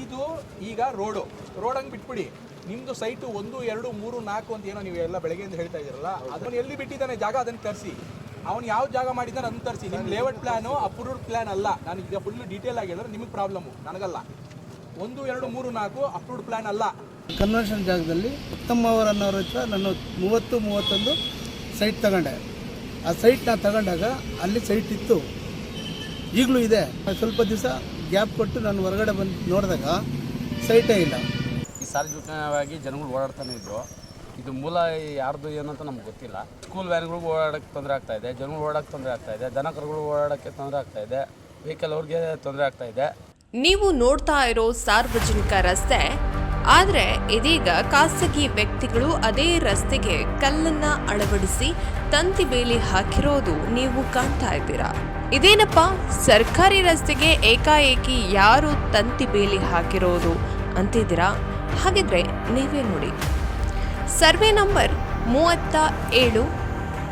ಇದು ಈಗ road. Road ಹಂಗೆ ಬಿಟ್ಬಿಡಿ. ನಿಮ್ದು ಸೈಟು ಒಂದು, ಎರಡು, ಮೂರು, ನಾಲ್ಕು ಅಂತ ಏನೋ ನೀವು ಎಲ್ಲ ಬೆಳಗ್ಗೆಯಿಂದ ಹೇಳ್ತಾ ಇದ್ದೀರಲ್ಲ, ಅದನ್ನು ಎಲ್ಲಿ ಬಿಟ್ಟಿದ್ದಾನೆ ಜಾಗ ಅದನ್ನು ತರಿಸಿ. ಅವ್ನು ಯಾವ ಜಾಗ ಮಾಡಿದ್ದಾನೆ ಅದನ್ನು ತರಿಸಿ. ನಿಮ್ಮ ಲೇಔಟ್ ಪ್ಲಾನು ಅಪ್ರೂವ್ಡ್ ಪ್ಲಾನ್ ಅಲ್ಲ. ನಾನು ಈಗ ಫುಲ್ ಡೀಟೇಲ್ ಆಗಿ ಹೇಳಿದ್ರೆ ನಿಮಗೆ ಪ್ರಾಬ್ಲಮ್ಮು ನನಗಲ್ಲ. ಒಂದು, ಎರಡು, ಮೂರು, ನಾಲ್ಕು ಅಪ್ರೂವ್ಡ್ ಪ್ಲಾನ್ ಅಲ್ಲ. ಕನ್ವೆನ್ಷನ್ ಜಾಗದಲ್ಲಿ ಉತ್ತಮ ಅವರ್ ಅನ್ನೋರ ಹತ್ರ ನಾನು ಮೂವತ್ತು, ಮೂವತ್ತೊಂದು ಸೈಟ್ ತಗೊಂಡೆ. ಆ ಸೈಟ್ ನಾನು ತಗೊಂಡಾಗ ಅಲ್ಲಿ ಸೈಟ್ ಇತ್ತು. ಈಗಲೂ ಇದೆ. ಸ್ವಲ್ಪ ದಿವಸ ಗ್ಯಾಪ್ ಕೊಟ್ಟು ನಾನು ಹೊರಗಡೆ ಬಂದು ನೋಡಿದಾಗ ಸೈಟೇ ಇಲ್ಲ. ಈ ಸಾರ್ವಜನಿಕವಾಗಿ ಜನಗಳು ಓಡಾಡ್ತಾನೆ ಇದ್ರು. ಇದು ಮೂಲ ಯಾರ್ದು ಏನು ಅಂತ ನಮ್ಗೆ ಗೊತ್ತಿಲ್ಲ. ಸ್ಕೂಲ್ ವ್ಯಾನ್ಗಳಿಗೆ ಓಡಾಡೋಕ್ಕೆ ತೊಂದರೆ ಆಗ್ತಾ ಇದೆ ಜನಗಳು ಓಡಾಡಕ್ಕೆ ತೊಂದರೆ ಆಗ್ತಾ ಇದೆ ದನ ಕರುಗಳು ಓಡಾಡೋಕ್ಕೆ ತೊಂದರೆ ಆಗ್ತಾ ಇದೆ ವೆಹಿಕಲ್ ಅವ್ರಿಗೆ ತೊಂದರೆ ಆಗ್ತಾ ಇದೆ. ನೀವು ನೋಡ್ತಾ ಇರೋ ಸಾರ್ವಜನಿಕ ರಸ್ತೆ ಆದರೆ ಇದೀಗ ಖಾಸಗಿ ವ್ಯಕ್ತಿಗಳು ಅದೇ ರಸ್ತೆಗೆ ಕಲ್ಲನ್ನ ಅಳವಡಿಸಿ ತಂತಿ ಬೇಲಿ ಹಾಕಿರೋದು ನೀವು ಕಾಣ್ತಾ ಇದ್ದೀರಾ? ಇದೇನಪ್ಪ? ಸರ್ಕಾರಿ ರಸ್ತೆಗೆ ಏಕಾಏಕಿ ಯಾರು ತಂತಿ ಬೇಲಿ ಹಾಕಿರೋದು ಅಂತಿದ್ದೀರಾ? ಹಾಗಿದ್ರೆ ನೀವೇ ನೋಡಿ. ಸರ್ವೆ ನಂಬರ್ ಮೂವತ್ತ ಏಳು,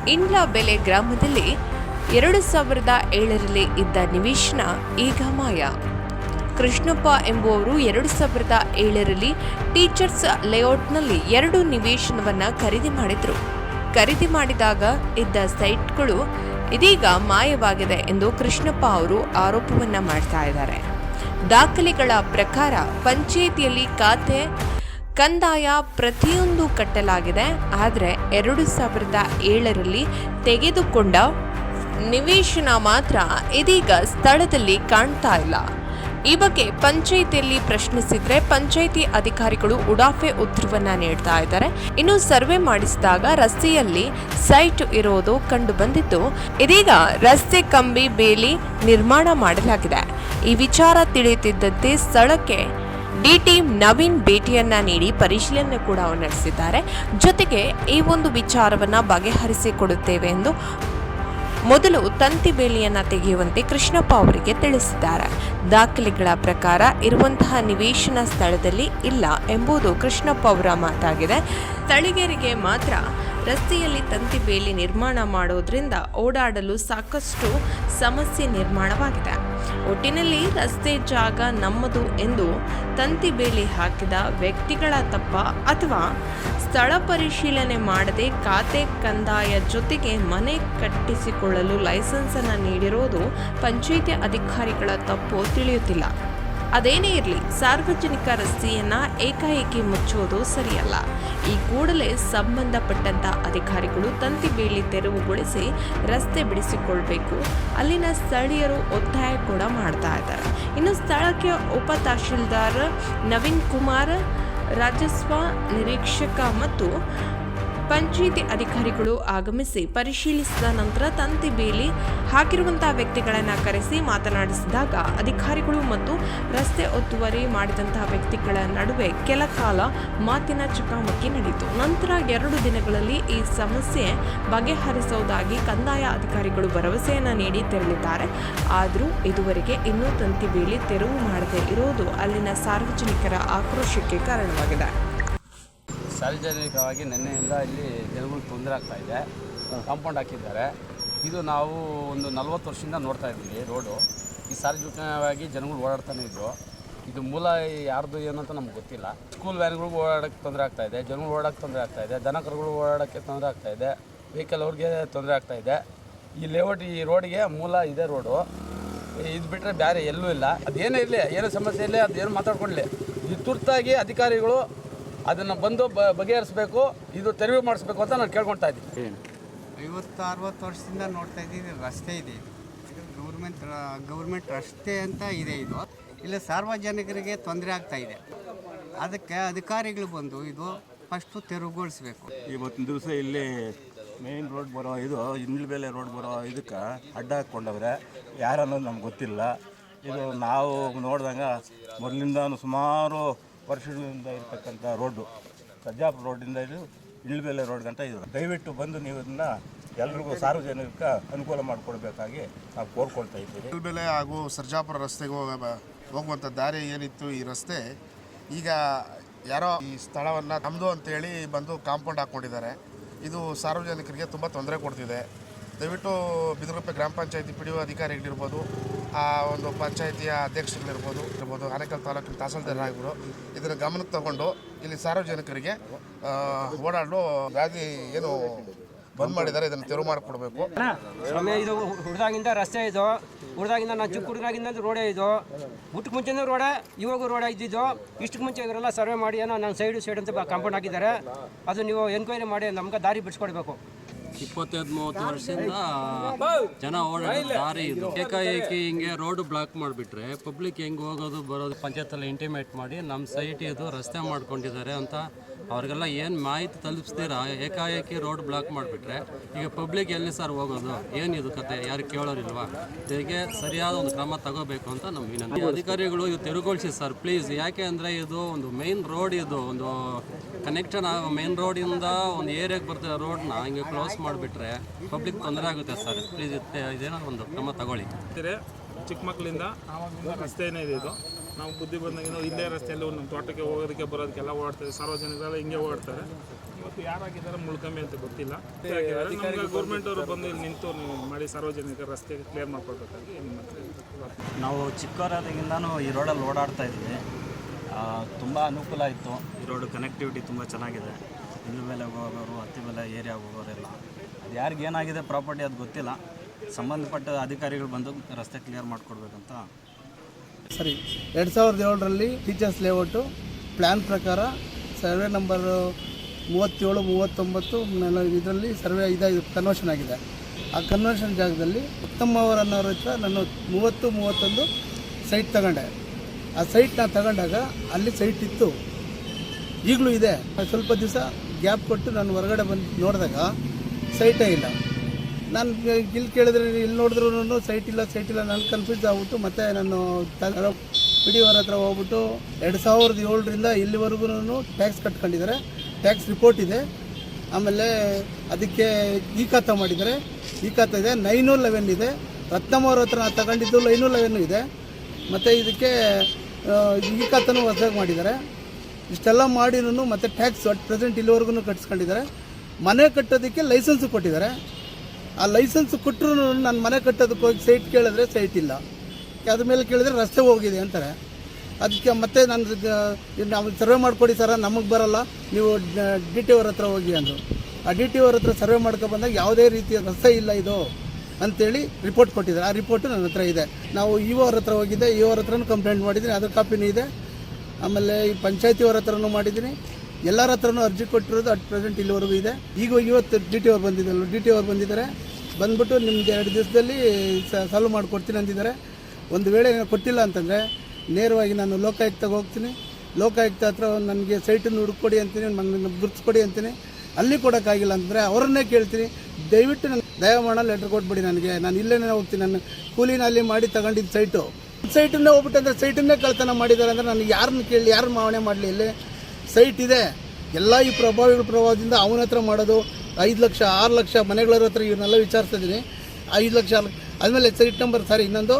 ಇಂಡ್ಲಾ ಬೆಲೆ ಗ್ರಾಮದಲ್ಲಿ ಎರಡು ಸಾವಿರದ ಏಳರಲ್ಲಿ ಇದ್ದ ನಿವೇಶನ ಈಗ ಮಾಯ. ಕೃಷ್ಣಪ್ಪ ಎಂಬುವವರು ಎರಡು ಸಾವಿರದ ಏಳರಲ್ಲಿ ಟೀಚರ್ಸ್ ಲೇಔಟ್ನಲ್ಲಿ ಎರಡು ನಿವೇಶನವನ್ನು ಖರೀದಿ ಮಾಡಿದರು. ಖರೀದಿ ಮಾಡಿದಾಗ ಇದ್ದ ಸೈಟ್ಗಳು ಇದೀಗ ಮಾಯವಾಗಿದೆ ಎಂದು ಕೃಷ್ಣಪ್ಪ ಅವರು ಆರೋಪವನ್ನ ಮಾಡ್ತಾ ಇದ್ದಾರೆ. ದಾಖಲೆಗಳ ಪ್ರಕಾರ ಪಂಚಾಯಿತಿಯಲ್ಲಿ ಖಾತೆ ಕಂದಾಯ ಪ್ರತಿಯೊಂದು ಕಟ್ಟಲಾಗಿದೆ. ಆದರೆ ಎರಡು ಸಾವಿರದ ಏಳರಲ್ಲಿ ತೆಗೆದುಕೊಂಡ ನಿವೇಶನ ಮಾತ್ರ ಇದೀಗ ಸ್ಥಳದಲ್ಲಿ ಕಾಣ್ತಾ ಇಲ್ಲ. ಈ ಬಗ್ಗೆ ಪಂಚಾಯಿತಿಯಲ್ಲಿ ಪ್ರಶ್ನಿಸಿದ್ರೆ ಪಂಚಾಯಿತಿ ಅಧಿಕಾರಿಗಳು ಉಡಾಫೆ ಉತ್ತರವನ್ನ ನೀಡ್ತಾ ಇದ್ದಾರೆ. ಇನ್ನು ಸರ್ವೆ ಮಾಡಿಸಿದಾಗ ರಸ್ತೆಯಲ್ಲಿ ಸೈಟ್ ಇರೋದು ಕಂಡು ಬಂದಿದ್ದು ಇದೀಗ ರಸ್ತೆ ಕಂಬಿ ಬೇಲಿ ನಿರ್ಮಾಣ ಮಾಡಲಾಗಿದೆ. ಈ ವಿಚಾರ ತಿಳಿಯುತ್ತಿದ್ದಂತೆ ಸ್ಥಳಕ್ಕೆ ಡಿಟಿ ನವೀನ್ ಭೇಟಿಯನ್ನ ನೀಡಿ ಪರಿಶೀಲನೆ ಕೂಡ ನಡೆಸಿದ್ದಾರೆ. ಜೊತೆಗೆ ಈ ಒಂದು ವಿಚಾರವನ್ನ ಬಗೆಹರಿಸಿಕೊಡುತ್ತೇವೆ ಎಂದು ಮೊದಲು ತಂತಿ ಬೇಲಿಯನ್ನ ತೆಗೆಯುವಂತೆ ಕೃಷ್ಣಪ್ಪ ಅವರಿಗೆ ತಿಳಿಸಿದ್ದಾರೆ. ದಾಖಲೆಗಳ ಪ್ರಕಾರ ಇರುವಂತಹ ನಿವೇಶನ ಸ್ಥಳದಲ್ಲಿ ಇಲ್ಲ ಎಂಬುದು ಕೃಷ್ಣಪ್ಪ ಅವರ ಮಾತಾಗಿದೆ. ಸ್ಥಳೀಯರಿಗೆ ಮಾತ್ರ ರಸ್ತೆಯಲ್ಲಿ ತಂತಿ ಬೇಲಿ ನಿರ್ಮಾಣ ಮಾಡೋದ್ರಿಂದ ಓಡಾಡಲು ಸಾಕಷ್ಟು ಸಮಸ್ಯೆ ನಿರ್ಮಾಣವಾಗಿದೆ. ಒಟ್ಟಿನಲ್ಲಿ ರಸ್ತೆ ಜಾಗ ನಮ್ಮದು ಎಂದು ತಂತಿ ಬೇಲಿ ಹಾಕಿದ ವ್ಯಕ್ತಿಗಳ ತಪ್ಪ ಅಥವಾ ಸ್ಥಳ ಪರಿಶೀಲನೆ ಮಾಡದೆ ಖಾತೆ ಕಂದಾಯ ಜೊತೆಗೆ ಮನೆ ಕಟ್ಟಿಸಿಕೊಳ್ಳಲು ಲೈಸೆನ್ಸ್ ಅನ್ನು ನೀಡಿರೋದು ಪಂಚಾಯಿತಿ ಅಧಿಕಾರಿಗಳ ತಪ್ಪು ತಿಳಿಯುತ್ತಿಲ್ಲ. ಅದೇನೇ ಇರಲಿ, ಸಾರ್ವಜನಿಕ ರಸ್ತೆಯನ್ನ ಏಕಾಏಕಿ ಮುಚ್ಚೋದು ಸರಿಯಲ್ಲ. ಈ ಕೂಡಲೇ ಸಂಬಂಧಪಟ್ಟಂಥ ಅಧಿಕಾರಿಗಳು ತಂತಿ ಬೇಲಿ ತೆರವುಗೊಳಿಸಿ ರಸ್ತೆ ಬಿಡಿಸಿಕೊಳ್ಬೇಕು. ಅಲ್ಲಿನ ಸ್ಥಳೀಯರು ಒತ್ತಾಯ ಕೂಡ ಮಾಡ್ತಾ ಇದ್ದಾರೆ. ಇನ್ನು ಸ್ಥಳಕ್ಕೆ ಉಪ ತಹಶೀಲ್ದಾರ್ ನವೀನ್ ಕುಮಾರ್ ರಾಜಸ್ವ ನಿರೀಕ್ಷಕ ಮತ್ತು ಪಂಚಾಯಿತಿ ಅಧಿಕಾರಿಗಳು ಆಗಮಿಸಿ ಪರಿಶೀಲಿಸಿದ ನಂತರ ತಂತಿ ಬೇಲಿ ಹಾಕಿರುವಂತಹ ವ್ಯಕ್ತಿಗಳನ್ನು ಕರೆಸಿ ಮಾತನಾಡಿಸಿದಾಗ ಅಧಿಕಾರಿಗಳು ಮತ್ತು ರಸ್ತೆ ಒತ್ತುವರಿ ಮಾಡಿದಂತಹ ವ್ಯಕ್ತಿಗಳ ನಡುವೆ ಕೆಲ ಕಾಲ ಮಾತಿನ ಚಕಮಕಿ ನಡೆಯಿತು ನಂತರ ಎರಡು ದಿನಗಳಲ್ಲಿ ಈ ಸಮಸ್ಯೆ ಬಗೆಹರಿಸುವುದಾಗಿ ಕಂದಾಯ ಅಧಿಕಾರಿಗಳು ಭರವಸೆಯನ್ನು ನೀಡಿ ತೆರಳಿದ್ದಾರೆ. ಆದರೂ ಇದುವರೆಗೆ ಇನ್ನೂ ತಂತಿ ಬೇಲಿ ತೆರವು ಮಾಡದೇ ಇರುವುದು ಅಲ್ಲಿನ ಸಾರ್ವಜನಿಕರ ಆಕ್ರೋಶಕ್ಕೆ ಕಾರಣವಾಗಿದೆ. ಸಾರ್ವಜನಿಕವಾಗಿ ನಿನ್ನೆಯಿಂದ ಇಲ್ಲಿ ಜನಗಳಿಗೆ ತೊಂದರೆ ಆಗ್ತಾ ಇದೆ. ಕಾಂಪೌಂಡ್ ಹಾಕಿದ್ದಾರೆ. ಇದು ನಾವು ಒಂದು ನಲ್ವತ್ತು ವರ್ಷದಿಂದ ನೋಡ್ತಾ ಇದ್ದೀವಿ ರೋಡು. ಈ ಸಾರ್ವಜನಿಕವಾಗಿ ಜನಗಳು ಓಡಾಡ್ತಾನೆ ಇದ್ದರು ಇದು ಮೂಲ ಯಾರ್ದು ಏನು ಅಂತ ನಮ್ಗೆ ಗೊತ್ತಿಲ್ಲ. ಸ್ಕೂಲ್ ವ್ಯಾನ್ಗಳಿಗೆ ಓಡಾಡೋಕ್ಕೆ ತೊಂದರೆ ಆಗ್ತಾ ಇದೆ. ಜನಗಳು ಓಡಾಡಕ್ಕೆ ತೊಂದರೆ ಆಗ್ತಾ ಇದೆ. ದನ ಕರುಗಳು ಓಡಾಡೋಕ್ಕೆ ತೊಂದರೆ ಆಗ್ತಾ ಇದೆ. ವೆಹಿಕಲ್ ಅವ್ರಿಗೆ ತೊಂದರೆ ಆಗ್ತಾ ಇದೆ. ಈ ಲೇಔಟ್ ಈ ರೋಡಿಗೆ ಮೂಲ ಇದೆ ರೋಡು. ಇದು ಬಿಟ್ಟರೆ ಬೇರೆ ಎಲ್ಲೂ ಇಲ್ಲ. ಅದೇನೇ ಇರಲಿ ಏನೋ ಸಮಸ್ಯೆ ಇಲ್ಲ ಅದೇನು ಮಾತಾಡ್ಕೊಳ್ಳಿ ಇದು ತುರ್ತಾಗಿ ಅಧಿಕಾರಿಗಳು ಅದನ್ನು ಬಂದು ಬ ಬಗೆಹರಿಸಬೇಕು ಇದು ತೆರವು ಮಾಡಿಸ್ಬೇಕು ಅಂತ ನಾನು ಕೇಳ್ಕೊಳ್ತಾ ಇದ್ದೀನಿ. ಐವತ್ತು ಅರವತ್ತು ವರ್ಷದಿಂದ ನೋಡ್ತಾ ಇದ್ದೀವಿ ರಸ್ತೆ ಇದೆ. ಇದು ಗೌರ್ಮೆಂಟ್ ಗೌರ್ಮೆಂಟ್ ರಸ್ತೆ ಅಂತ ಇದೆ ಇದು. ಇಲ್ಲ ಸಾರ್ವಜನಿಕರಿಗೆ ತೊಂದರೆ ಆಗ್ತಾ ಇದೆ. ಅದಕ್ಕೆ ಅಧಿಕಾರಿಗಳು ಬಂದು ಇದು ಫಸ್ಟು ತೆರವುಗೊಳಿಸ್ಬೇಕು. ಇವತ್ತಿನ ದಿವಸ ಇಲ್ಲಿ ಮೇನ್ ರೋಡ್ ಬರೋ ಇದು ಇಂಡ್ಲಬೆಲೆ ರೋಡ್ ಬರೋ ಇದಕ್ಕೆ ಅಡ್ಡ ಹಾಕ್ಕೊಂಡವ್ರೆ. ಯಾರನ್ನೋದು ನಮ್ಗೆ ಗೊತ್ತಿಲ್ಲ. ಇದು ನಾವು ನೋಡಿದಾಗ ಮೊದಲಿಂದ ಸುಮಾರು ವರ್ಷಗಳಿಂದ ಇರ್ತಕ್ಕಂಥ ರೋಡು ಸಜ್ಜಾಪುರ ರೋಡಿಂದ ಇದು ಇಂಡ್ಲಬೆಲೆ ರೋಡ್ ಗಂಟ ಇದು. ದಯವಿಟ್ಟು ಬಂದು ನೀವು ಇದನ್ನ ಎಲ್ರಿಗೂ ಸಾರ್ವಜನಿಕ ಅನುಕೂಲ ಮಾಡಿಕೊಡ್ಬೇಕಾಗಿ ನಾವು ಕೋರ್ಕೊಳ್ತಾ ಇದ್ದೀವಿ. ಬೆಲೆ ಹಾಗೂ ಸರ್ಜಾಪುರ ರಸ್ತೆಗೆ ಹೋಗ ಹೋಗುವಂಥ ದಾರಿ ಏನಿತ್ತು ಈ ರಸ್ತೆ? ಈಗ ಯಾರೋ ಈ ಸ್ಥಳವನ್ನು ನಮ್ಮದು ಅಂತೇಳಿ ಬಂದು ಕಾಂಪೌಂಡ್ ಹಾಕ್ಕೊಂಡಿದ್ದಾರೆ. ಇದು ಸಾರ್ವಜನಿಕರಿಗೆ ತುಂಬ ತೊಂದರೆ ಕೊಡ್ತಿದೆ. ದಯವಿಟ್ಟು ಬಿದಿರುಪೆ ಗ್ರಾಮ ಪಂಚಾಯತಿ ಪಿ ಡಿ ಒ ಅಧಿಕಾರಿಗಳಿರ್ಬೋದು, ಆ ಒಂದು ಪಂಚಾಯತಿಯ ಅಧ್ಯಕ್ಷರುಗಳಿರ್ಬೋದು, ಇರ್ಬೋದು ಆನೇಕಲ್ ತಾಲೂಕಿನ ತಹಸೀಲ್ದಾರ್ ಇದನ್ನು ಗಮನಕ್ಕೆ ತಗೊಂಡು ಇಲ್ಲಿ ಸಾರ್ವಜನಿಕರಿಗೆ ಓಡಾಡಲು ಗಾದಿ ಏನು ಬಂದ್ ಮಾಡಿದ್ದಾರೆ, ಇದನ್ನು ತೆರವು ಮಾಡಿಕೊಡ್ಬೇಕು. ಇದು ಹುಡ್ದಾಗಿಂದ ರಸ್ತೆ ಇದು, ಹುಡ್ದಾಗಿಂದ ನಾನು ಚಿಕ್ಕ ಹುಡುಗಾಗಿಂದ ರೋಡೇ ಇದು. ಹುಟ್ಟಕ್ಕೆ ಮುಂಚೆನೂ ರೋಡೇ, ಇವಾಗೂ ರೋಡ ಇದ್ದಿದ್ದು. ಇಷ್ಟಕ್ಕೆ ಮುಂಚೆ ಇವರೆಲ್ಲ ಸರ್ವೆ ಮಾಡಿ ಏನೋ ನಾನು ಸೈಡು ಸೈಡ್ ಅಂತ ಕಾಂಪೌಂಡ್ ಹಾಕಿದ್ದಾರೆ. ಅದು ನೀವು ಎನ್ಕ್ವೈರಿ ಮಾಡಿ ನಮ್ಗೆ ದಾರಿ ಬಿಡಿಸ್ಕೊಡ್ಬೇಕು. ಇಪ್ಪತ್ತೈದು ಮೂವತ್ತು ವರ್ಷದಿಂದ ಜನ ಓಡಾಡೋ ದಾರಿ ಇದು. ಏಕಾಏಕಿ ಹಿಂಗೆ ರೋಡ್ ಬ್ಲಾಕ್ ಮಾಡಿಬಿಟ್ರೆ ಪಬ್ಲಿಕ್ ಹೆಂಗೆ ಹೋಗೋದು ಬರೋದು ಪಂಚಾಯತಲ್ಲಿ ಇಂಟಿಮೇಟ್ ಮಾಡಿ ನಮ್ಮ ಸೈಟ್ ಇದು ರಸ್ತೆ ಮಾಡ್ಕೊಂಡಿದ್ದಾರೆ ಅಂತ ಅವ್ರಿಗೆಲ್ಲ ಏನು ಮಾಹಿತಿ ತಲುಪಿಸ್ತೀರಾ? ಏಕಾಏಕಿ ರೋಡ್ ಬ್ಲಾಕ್ ಮಾಡಿಬಿಟ್ರೆ ಈಗ ಪಬ್ಲಿಕ್ ಎಲ್ಲಿ ಸರ್ ಹೋಗೋದು? ಏನು ಇದು ಕತೆ? ಯಾರು ಕೇಳೋರಿಲ್ವಾ? ಇದಕ್ಕೆ ಸರಿಯಾದ ಒಂದು ಕ್ರಮ ತಗೋಬೇಕು ಅಂತ ನಮ್ಮ ವಿನಂತಿ. ಅಧಿಕಾರಿಗಳು ಇದು ತೆರವುಗೊಳಿಸಿ ಸರ್ ಪ್ಲೀಸ್ ಯಾಕೆ ಅಂದರೆ ಇದು ಒಂದು ಮೇನ್ ರೋಡ್ ಇದು. ಒಂದು ಕನೆಕ್ಷನ್ ಮೇನ್ ರೋಡಿಂದ ಒಂದು ಏರಿಯಾಗೆ ಬರ್ತಿರೋ ರೋಡ್ನ ಹಿಂಗೆ ಕ್ಲೋಸ್ ಮಾಡಿಬಿಟ್ರೆ ಪಬ್ಲಿಕ್ ತೊಂದರೆ ಆಗುತ್ತೆ ಸರ್ ಪ್ಲೀಸ್ ಇದೇನೋ ಒಂದು ಕ್ರಮ ತಗೊಳ್ಳಿ. ಚಿಕ್ಕ ಮಕ್ಕಳಿಂದ ರಸ್ತೆನೇ ಇದೆ ಇದು. ನಾವು ಬುದ್ಧಿ ಬಂದಾಗಿನ ಇಲ್ಲೇ ರಸ್ತೆಯಲ್ಲಿ ನಮ್ಮ ತೋಟಕ್ಕೆ ಹೋಗೋದಕ್ಕೆ ಬರೋದಕ್ಕೆಲ್ಲ ಓಡಾಡ್ತಾರೆ ಸಾರ್ವಜನಿಕರೆಲ್ಲ ಹಿಂಗೆ ಓಡಾಡ್ತಾರೆ. ಇವತ್ತು ಯಾರಾಗಿದ್ದಾರೆ ಮುಳ್ಕಮ್ಮಿ ಅಂತ ಗೊತ್ತಿಲ್ಲ. ನಮಗೆ ಗೌರ್ಮೆಂಟ್ ಅವರು ಬಂದು ಇಲ್ಲಿ ನಿಂತು ನೀವು ಮಾಡಿ ಸಾರ್ವಜನಿಕರ ರಸ್ತೆ ಕ್ಲಿಯರ್ ಮಾಡ್ಕೊಳ್ಬೇಕಾಗಿ ನಾವು ಚಿಕ್ಕವರಾದಾಗಿಂದನೂ ಈ ರೋಡಲ್ಲಿ ಓಡಾಡ್ತಾ ಇದ್ವಿ. ತುಂಬ ಅನುಕೂಲ ಇತ್ತು ಈ ರೋಡ್ ಕನೆಕ್ಟಿವಿಟಿ ತುಂಬ ಚೆನ್ನಾಗಿದೆ. ಇಲ್ಲಿ ಮೇಲೆ ಹೋಗೋರು ಹತ್ತಿ ಮೇಲೆ ಏರಿಯಾಗೆ ಹೋಗೋರೆಲ್ಲ. ಅದು ಯಾರಿಗೇನಾಗಿದೆ ಪ್ರಾಪರ್ಟಿ ಅದು ಗೊತ್ತಿಲ್ಲ. ಸಂಬಂಧಪಟ್ಟ ಅಧಿಕಾರಿಗಳು ಬಂದು ರಸ್ತೆ ಕ್ಲಿಯರ್ ಮಾಡಿಕೊಡ್ಬೇಕಂತ ಸರಿ, ಎರಡು ಸಾವಿರದ ಏಳರಲ್ಲಿ ಟೀಚರ್ಸ್ ಲೇಔಟು ಪ್ಲ್ಯಾನ್ ಪ್ರಕಾರ ಸರ್ವೆ ನಂಬರು ಮೂವತ್ತೇಳು, ಮೂವತ್ತೊಂಬತ್ತು ಇದರಲ್ಲಿ ಸರ್ವೆ ಇದಾಗಿದೆ ಕನ್ವರ್ಷನ್ ಆಗಿದೆ. ಆ ಕನ್ವರ್ಷನ್ ಜಾಗದಲ್ಲಿ ಉತ್ತಮ ಅವರನ್ನೋರ ಹತ್ರ ನಾನು ಮೂವತ್ತು, ಮೂವತ್ತೊಂದು ಸೈಟ್ ತಗೊಂಡೆ. ಆ ಸೈಟ್ ನಾನು ತಗೊಂಡಾಗ ಅಲ್ಲಿ ಸೈಟ್ ಇತ್ತು. ಈಗಲೂ ಇದೆ. ಸ್ವಲ್ಪ ದಿವಸ ಗ್ಯಾಪ್ ಕೊಟ್ಟು ನಾನು ಹೊರಗಡೆ ಬಂದು ನೋಡಿದಾಗ ಸೈಟೇ ಇಲ್ಲ. ನಾನು ಇಲ್ಲಿ ಕೇಳಿದ್ರೆ ಇಲ್ಲಿ ನೋಡಿದ್ರು ಸೈಟ್ ಇಲ್ಲ ಸೈಟ್ ಇಲ್ಲ, ನಾನು ಕನ್ಫ್ಯೂಸ್ ಆಗ್ಬಿಟ್ಟು ಮತ್ತೆ ನಾನು ಪಿ ಡಿ ಅವ್ರ ಹತ್ರ ಹೋಗ್ಬಿಟ್ಟು ಎರಡು ಸಾವಿರದ ಏಳರಿಂದ ಇಲ್ಲಿವರೆಗೂ ಟ್ಯಾಕ್ಸ್ ಕಟ್ಕೊಂಡಿದ್ದಾರೆ. ಟ್ಯಾಕ್ಸ್ ರಿಪೋರ್ಟ್ ಇದೆ. ಆಮೇಲೆ ಅದಕ್ಕೆ ಈ ಖಾತಾ ಮಾಡಿದ್ದಾರೆ. ಈ ಖಾತಾ ಇದೆ. ನೈನು ಲೆವೆನ್ ಇದೆ. ರತ್ನಮ್ಮ ಅವ್ರ ಹತ್ರ ನಾನು ತಗೊಂಡಿದ್ದು ನೈನು ಲೆವೆನ್ ಇದೆ. ಮತ್ತು ಇದಕ್ಕೆ ಈ ಖಾತನೂ ಹೊಸದಾಗಿ ಮಾಡಿದ್ದಾರೆ. ಇಷ್ಟೆಲ್ಲ ಮಾಡಿನೂ ಮತ್ತೆ ಟ್ಯಾಕ್ಸ್ ಅಟ್ ಪ್ರೆಸೆಂಟ್ ಇಲ್ಲಿವರೆಗೂ ಕಟ್ಸ್ಕೊಂಡಿದ್ದಾರೆ. ಮನೆ ಕಟ್ಟೋದಕ್ಕೆ ಲೈಸೆನ್ಸ್ ಕೊಟ್ಟಿದ್ದಾರೆ. ಆ ಲೈಸೆನ್ಸ್ ಕೊಟ್ಟರು ನಾನು ಮನೆ ಕಟ್ಟೋದಕ್ಕೆ ಹೋಗಿ ಸೈಟ್ ಕೇಳಿದ್ರೆ ಸೈಟ್ ಇಲ್ಲ. ಅದ್ರ ಮೇಲೆ ಕೇಳಿದ್ರೆ ರಸ್ತೆ ಹೋಗಿದೆ ಅಂತಾರೆ. ಅದಕ್ಕೆ ಮತ್ತೆ ನಾನು ನಾವು ಸರ್ವೆ ಮಾಡಿಕೊಡಿ ಸರ, ನಮಗೆ ಬರಲ್ಲ, ನೀವು ಡಿ ಟಿ ಅವ್ರ ಹತ್ರ ಹೋಗಿ ಅಂದರು. ಆ ಡಿ ಟಿ ಅವ್ರ ಹತ್ರ ಸರ್ವೆ ಬಂದಾಗ ಯಾವುದೇ ರೀತಿಯ ರಸ್ತೆ ಇಲ್ಲ ಇದು ಅಂತೇಳಿ ರಿಪೋರ್ಟ್ ಕೊಟ್ಟಿದ್ದಾರೆ. ಆ ರಿಪೋರ್ಟು ನನ್ನ ಹತ್ರ ಇದೆ. ನಾವು ಇ ಅವ್ರ ಹತ್ರ ಹೋಗಿದ್ದೆ ಇ ಅವ್ರ ಹತ್ರನೂ ಕಂಪ್ಲೇಂಟ್ ಮಾಡಿದ್ದೀನಿ, ಅದ್ರ ಕಾಪಿನೂ ಇದೆ. ಆಮೇಲೆ ಈ ಪಂಚಾಯತಿ ಅವ್ರ ಹತ್ರನೂ ಮಾಡಿದ್ದೀನಿ. ಎಲ್ಲರ ಹತ್ರನೂ ಅರ್ಜಿ ಕೊಟ್ಟಿರೋದು ಅಟ್ ಪ್ರೆಸೆಂಟ್ ಇಲ್ಲಿವರೆಗೂ ಇದೆ. ಈಗ ಇವತ್ತು ಡಿ ಟಿ ಅವ್ರು ಬಂದಿದ್ದಲ್ಲ ಡಿ ಟಿ ಅವ್ರು ಬಂದಿದ್ದಾರೆ. ಬಂದ್ಬಿಟ್ಟು ನಿಮ್ಗೆ ಎರಡು ದಿವಸದಲ್ಲಿ ಸಾಲ್ವ್ ಮಾಡಿಕೊಡ್ತೀನಿ ಅಂದಿದ್ದಾರೆ. ಒಂದು ವೇಳೆ ನಾನು ಕೊಟ್ಟಿಲ್ಲ ಅಂತಂದರೆ ನೇರವಾಗಿ ನಾನು ಲೋಕಾಯುಕ್ತಗೆ ಹೋಗ್ತೀನಿ. ಲೋಕಾಯುಕ್ತ ಹತ್ರ ನನಗೆ ಸೈಟನ್ನು ಹುಡುಕೊಡಿ ಅಂತೀನಿ ನನ್ನ ಗುರುತಿಸ್ಕೊಡಿ ಅಂತೀನಿ. ಅಲ್ಲಿ ಕೊಡೋಕ್ಕಾಗಿಲ್ಲ ಅಂತಂದರೆ ಅವ್ರನ್ನೇ ಕೇಳ್ತೀನಿ. ದಯವಿಟ್ಟು ನನಗೆ ದಯಮಾಡ ಲೆಟ್ರ್ ಕೊಟ್ಬಿಡಿ ನನಗೆ. ನಾನು ಇಲ್ಲೇನೇ ಹೋಗ್ತೀನಿ. ನನ್ನ ಕೂಲಿನಲ್ಲಿ ಮಾಡಿ ತಗೊಂಡಿದ್ದು ಸೈಟು. ಸೈಟನ್ನೇ ಹೋಗ್ಬಿಟ್ಟು ಅಂದರೆ ಸೈಟನ್ನೇ ಕಳ್ತನ ಮಾಡಿದ್ದಾರೆ ಅಂದರೆ ನನಗೆ ಯಾರನ್ನ ಕೇಳಿ ಯಾರು ಮಾವಣೆ ಮಾಡಲಿ, ಇಲ್ಲಿ ಸೈಟ್ ಇದೆ. ಎಲ್ಲ ಈ ಪ್ರಭಾವಿಗಳ ಪ್ರಭಾವದಿಂದ ಅವನ ಹತ್ರ ಮಾಡೋದು, ಐದು ಲಕ್ಷ, ಆರು ಲಕ್ಷ ಮನೆಗಳ ಹತ್ರ ಇವನ್ನೆಲ್ಲ ವಿಚಾರಿಸ್ತಾ ಇದ್ದೀನಿ. ಐದು ಲಕ್ಷ ಆದಮೇಲೆ ಸೈಟ್ ನಂಬರ್, ಸಾರಿ, ಇನ್ನೊಂದು.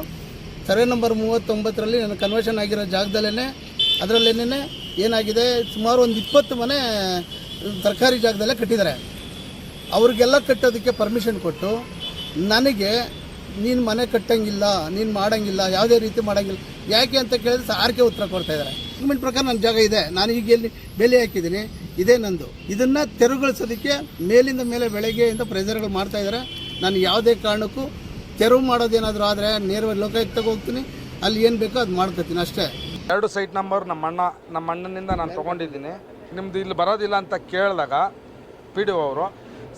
ಸರ್ವೆ ನಂಬರ್ ಮೂವತ್ತೊಂಬತ್ತರಲ್ಲಿ ನನ್ನ ಕನ್ವರ್ಷನ್ ಆಗಿರೋ ಜಾಗದಲ್ಲೇ ಅದರಲ್ಲೇನೇ ಏನಾಗಿದೆ, ಸುಮಾರು ಒಂದು ಇಪ್ಪತ್ತು ಮನೆ ಸರ್ಕಾರಿ ಜಾಗದಲ್ಲೇ ಕಟ್ಟಿದ್ದಾರೆ. ಅವ್ರಿಗೆಲ್ಲ ಕಟ್ಟೋದಕ್ಕೆ ಪರ್ಮಿಷನ್ ಕೊಟ್ಟು, ನನಗೆ ನೀನು ಮನೆ ಕಟ್ಟಂಗಿಲ್ಲ, ನೀನು ಮಾಡೋಂಗಿಲ್ಲ, ಯಾವುದೇ ರೀತಿ ಮಾಡೋಂಗಿಲ್ಲ. ಯಾಕೆ ಅಂತ ಕೇಳಿದ್ರೆ ಸಾರಿಗೆ ಉತ್ತರ ಕೊಡ್ತಾ ಇದ್ದಾರೆ. ಗೌರ್ಮೆಂಟ್ ಪ್ರಕಾರ ನನ್ನ ಜಾಗ ಇದೆ. ನಾನು ಈಗ ಎಲ್ಲಿ ಬೆಲೆ ಹಾಕಿದ್ದೀನಿ, ಇದೇ ನಂದು. ಇದನ್ನು ತೆರವುಗೊಳಿಸೋದಕ್ಕೆ ಮೇಲಿಂದ ಮೇಲೆ ಬೆಳಗ್ಗೆಯಿಂದ ಪ್ರೆಸರ್ಗಳು ಮಾಡ್ತಾ ಇದ್ದಾರೆ. ನಾನು ಯಾವುದೇ ಕಾರಣಕ್ಕೂ ತೆರವು ಮಾಡೋದೇನಾದರೂ ಆದರೆ ನೇರವಾಗಿ ಲೋಕಾಯುಕ್ತಕ್ಕೆ ಹೋಗ್ತೀನಿ. ಅಲ್ಲಿ ಏನು ಬೇಕೋ ಅದು ಮಾಡ್ಕೊತೀನಿ ಅಷ್ಟೇ. ಎರಡು ಸೈಟ್ ನಂಬರ್ ನಮ್ಮ ಅಣ್ಣ ನಮ್ಮ ಅಣ್ಣನಿಂದ ನಾನು ತೊಗೊಂಡಿದ್ದೀನಿ. ನಿಮ್ಮದು ಇಲ್ಲಿ ಬರೋದಿಲ್ಲ ಅಂತ ಕೇಳಿದಾಗ ಪಿ ಡಿ ಒ ಅವರು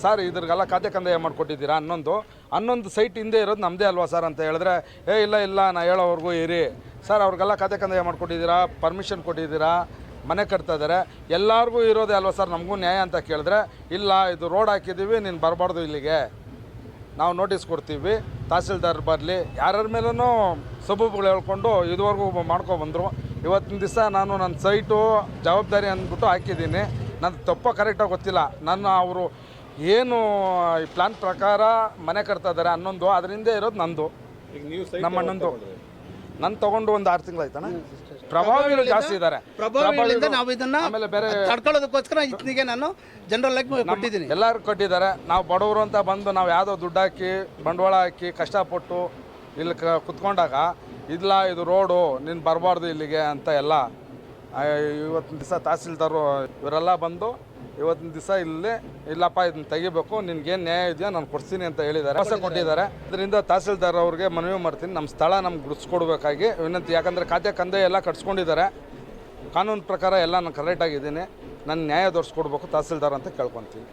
ಸರ್ ಇದ್ರಿಗೆಲ್ಲ ಖಾತೆ ಕಂದಾಯ ಮಾಡಿಕೊಟ್ಟಿದ್ದೀರಾ? ಹನ್ನೊಂದು ಹನ್ನೊಂದು ಸೈಟ್ ಹಿಂದೆ ಇರೋದು ನಮ್ಮದೇ ಅಲ್ವಾ ಸರ್ ಅಂತ ಹೇಳಿದ್ರೆ, ಏ, ಇಲ್ಲ ಇಲ್ಲ, ನಾ ಹೇಳೋವರೆಗೂ ಇರಿ. ಸರ್ ಅವ್ರಿಗೆಲ್ಲ ಖಾತೆ ಕಂದಾಯ ಮಾಡಿಕೊಟ್ಟಿದ್ದೀರಾ? ಪರ್ಮಿಷನ್ ಕೊಟ್ಟಿದ್ದೀರಾ? ಮನೆ ಕಟ್ತಾ ಇದ್ದಾರೆ. ಎಲ್ಲರಿಗೂ ಇರೋದೇ ಅಲ್ವಾ ಸರ್ ನಮಗೂ ನ್ಯಾಯ ಅಂತ ಕೇಳಿದ್ರೆ, ಇಲ್ಲ, ಇದು ರೋಡ್ ಹಾಕಿದ್ದೀವಿ, ನೀನು ಬರಬಾರ್ದು ಇಲ್ಲಿಗೆ. ನಾವು ನೋಟಿಸ್ ಕೊಡ್ತೀವಿ. ತಹಸೀಲ್ದಾರ್ ಬರಲಿ. ಯಾರ್ಯಾರ ಮೇಲೂ ಸಬೂಬುಗಳು ಹೇಳ್ಕೊಂಡು ಇದುವರೆಗೂ ಮಾಡ್ಕೊಬಂದರು ಇವತ್ತಿನ ದಿವಸ ನಾನು ನನ್ನ ಸೈಟು ಜವಾಬ್ದಾರಿ ಅಂದ್ಬಿಟ್ಟು ಹಾಕಿದ್ದೀನಿ. ನನ್ನ ತಪ್ಪು ಕರೆಕ್ಟಾಗಿ ಗೊತ್ತಿಲ್ಲ. ನನ್ನ ಅವರು ಏನು ಈ ಪ್ಲಾನ್ ಪ್ರಕಾರ ಮನೆ ಕಟ್ತಾ ಇದ್ದಾರೆ ಹನ್ನೊಂದು ಅದರಿಂದ ಇರೋದು ನಂದು. ನಮ್ಮ ಅಣ್ಣಂದು ನನ್ನ ತಗೊಂಡು ಒಂದು ಆರು ತಿಂಗಳಾಯ್ತಣ್ಣ ಪ್ರಭಾವಿಗಳು ಜಾಸ್ತಿ ಇದ್ದಾರೆ ಪ್ರಭಾವಿಗಳಿಂದ ನಾವು ಇದನ್ನ ಆಮೇಲೆ ಬೇರೆ ತಡ್ಕೊಳ್ಳೋದಕ್ಕೋಸ್ಕರ ನಾನು ಜನರಲ್ ಆಗಿ ಕೊಟ್ಟಿದ್ದೀನಿ. ಎಲ್ಲರೂ ಕೊಟ್ಟಿದ್ದಾರೆ. ನಾವು ಬಡವರು ಅಂತ ಬಂದು ನಾವು ಯಾವುದೋ ದುಡ್ಡು ಹಾಕಿ ಬಂಡವಾಳ ಹಾಕಿ ಕಷ್ಟಪಟ್ಟು ಇಲ್ಲಿ ಕ ಕುತ್ಕೊಂಡಾಗ ಇಲ್ಲ ಇದು ರೋಡು ನೀನು ಬರಬಾರ್ದು ಇಲ್ಲಿಗೆ ಅಂತ ಎಲ್ಲ ಇವತ್ತು ಇವತ್ತಿನ ದಿವಸ ತಹಸೀಲ್ದಾರು ಇವರೆಲ್ಲ ಬಂದು ಇವತ್ತಿನ ದಿವಸ ಇಲ್ಲಿ ಇಲ್ಲಪ್ಪ ಇದನ್ನ ತೆಗಿಬೇಕು ಏನು ನ್ಯಾಯ ಇದೆಯೋ ನಾನು ಕೊಡ್ತೀನಿ ಅಂತ ಹೇಳಿದ್ದಾರೆ. ಹೊಸ ಕೊಟ್ಟಿದ್ದಾರೆ. ಅದರಿಂದ ತಹಸೀಲ್ದಾರ್ ಅವ್ರಿಗೆ ಮನವಿ ಮಾಡ್ತೀನಿ. ನಮ್ಮ ಸ್ಥಳ ನಮ್ಗೆ ಗುಡಿಸ್ಕೊಡ್ಬೇಕಾಗಿ ವಿನಂತಿ. ಯಾಕಂದರೆ ಖಾತೆ ಕಂದೆ ಎಲ್ಲ ಕಟ್ಸ್ಕೊಂಡಿದ್ದಾರೆ. ಕಾನೂನು ಪ್ರಕಾರ ಎಲ್ಲ ನಾನು ಕರೆಕ್ಟಾಗಿದ್ದೀನಿ ನನ್ನ ನ್ಯಾಯ ತೋರಿಸ್ಕೊಡ್ಬೇಕು ತಹಸೀಲ್ದಾರ್ ಅಂತ ಕೇಳ್ಕೊತೀನಿ.